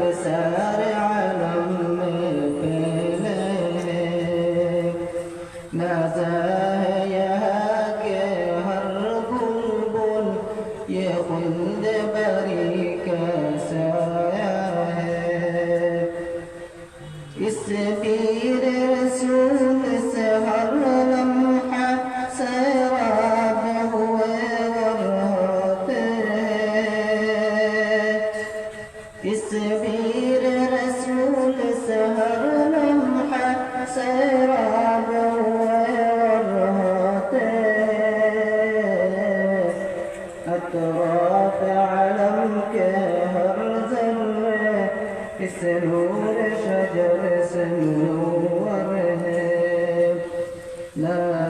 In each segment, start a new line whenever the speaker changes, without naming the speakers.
بسار عالم پہلے نازہ یہاں کے ہر بلبل یہ خند سبيل رسول سهر لمحة سيراب والرهاتين أطراف علم كهر زرة في شجر سنورهم لا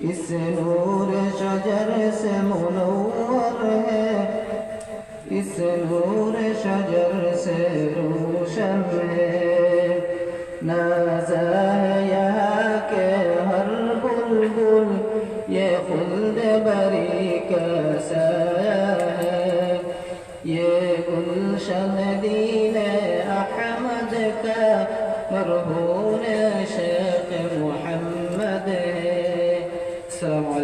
اس نور شجر سے منور ہے اس نور شجر سے روشن ہے نازا ہے یہاں کے ہر بلبل یہ خلد بری کا سایہ ہے یہ گلشن دین احمد کا مرہوم